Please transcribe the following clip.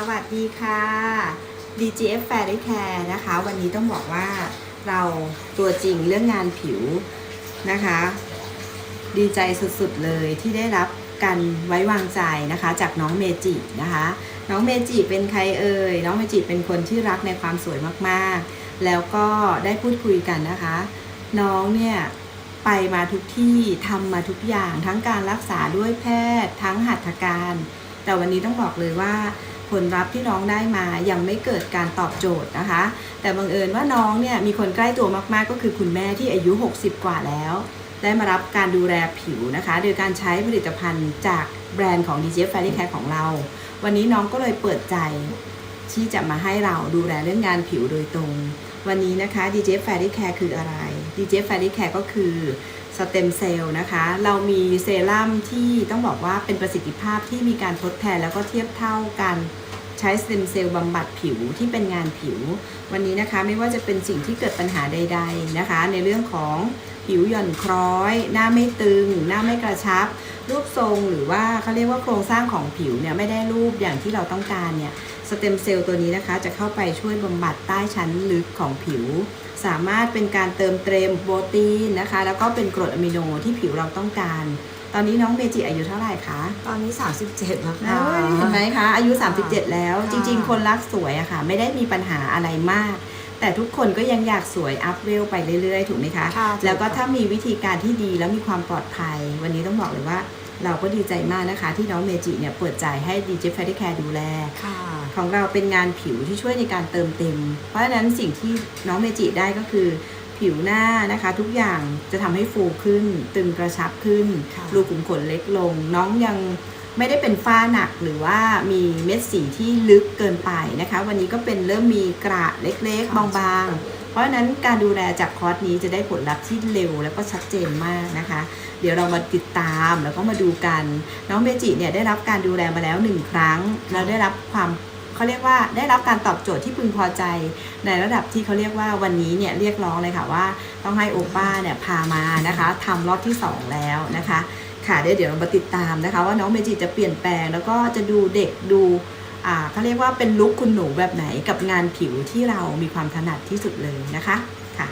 สวัสดีค่ะ DGF Fairy Care นะคะ วันนี้ต้องบอกว่าเราตัวจริงเรื่องงานผิวนะคะ ดีใจสุดๆเลยที่ได้รับการไว้วางใจนะคะจากน้องเมจินะคะ น้องเมจิเป็นใครเอ่ย น้องเมจิเป็นคนที่รักในความสวยมากๆ แล้วก็ได้พูดคุยกันนะคะ น้องเนี่ยไปมาทุกที่ทำมาทุกอย่างทั้งการรักษาด้วยแพทย์ ทั้งหัตถการ แต่วันนี้ต้องบอกเลยว่า ผลลัพธ์ที่น้องได้มายังไม่เกิดการตอบโจทย์นะคะ แต่บังเอิญว่าน้องเนี่ยมีคนใกล้ตัวมากๆ ก็คือคุณแม่ที่อายุ 60 กว่าแล้ว ได้มารับการดูแลผิวนะคะ โดยการใช้ผลิตภัณฑ์จากแบรนด์ของ DJ f a i r y Care ของเรา วันนี้น้องก็เลยเปิดใจที่จะมาให้เราดูแลเรื่องงานผิวโดยตรง วันนี้นะคะ DJ f a i r y Care คืออะไร DJ f a i r y Care ก็คือสเต็มเซลล์นะคะ เรามีเซรั่มที่ต้องบอกว่าเป็นประสิทธิภาพที่มีการทดแทนแล้วก็เทียบเท่ากัน ใช้สเต็มเซลล์บำบัดผิวที่เป็นงานผิว วันนี้นะคะไม่ว่าจะเป็นสิ่งที่เกิดปัญหาใด ๆนะคะ ในเรื่องของผิวหย่อนคล้อย หน้าไม่ตึง หน้าไม่กระชับ รูปทรงหรือว่าเขาเรียกว่าโครงสร้างของผิวเนี่ยไม่ได้รูปอย่างที่เราต้องการเนี่ยสเต็มเซลล์ตัวนี้นะคะจะเข้าไปช่วยบำบัดใต้ชั้นลึกของผิว สามารถเป็นการเติมเต็มโปรตีนนะคะ แล้วก็เป็นกรดอะมิโนที่ผิวเราต้องการ ตอนนี้น้องเมจิอายุเท่าไหร่คะ ตอนนี้ 37 แล้วเอ้ค่ะยเห็นไหมคะ อายุ 37 แล้วค่ะจริง ๆ คนรักสวยอะค่ะ ไม่ได้มีปัญหาอะไรมาก แต่ทุกคนก็ยังอยากสวยอัพเวลไปเรื่อยๆ ถูกไหมคะค่ะแล้วก็ถ้ามีวิธีการที่ดีแล้วมีความปลอดภัย วันนี้ต้องบอกเลยว่าเราก็ดีใจมากนะคะ ที่น้องเมจิเนี่ยเปิดใจให้ DJ f a i r y Care ดูแลค่ะของเราเป็นงานผิวที่ช่วยในการเติมเต็ม เพราะฉะนั้นสิ่งที่น้องเมจิได้ก็คือ ผิวหน้านะคะ ทุกอย่างจะทำให้ฟูขึ้น ตึงกระชับขึ้นค่ะรูขุมขนเล็กลง น้องยังไม่ได้เป็นฝ้าหนักหรือว่ามีเม็ดสีที่ลึกเกินไปนะคะ วันนี้ก็เป็นเริ่มมีกระเล็กๆ บางๆ เพราะฉะนั้นการดูแลจากคอร์สนี้จะได้ผลลัพธ์ที่เร็วแล้วก็ชัดเจนมากนะคะ เดี๋ยวเรามาติดตามแล้วก็มาดูกัน น้องเมจิเนี่ยได้รับการดูแลมาแล้วหนึ่งครั้งแล้วได้รับความ เขาเรียกว่าได้รับการตอบโจทย์ที่พึงพอใจ ในระดับที่เขาเรียกว่าวันนี้เนี่ยเรียกร้องเลยค่ะว่า ต้องให้โอป้าเนี่ยพามานะคะทำรอบที่ 2 แล้วนะคะค่ะเดี๋ยวเดี๋ยวเรามาติดตามนะคะ ว่าน้องเมจิจะเปลี่ยนแปลงแล้วก็จะดูเด็กดูอ่าเขาเรียกว่าเป็นลุคคุณหนูแบบไหนกับงานผิวที่เรามีความถนัดที่สุดเลยนะคะค่ะ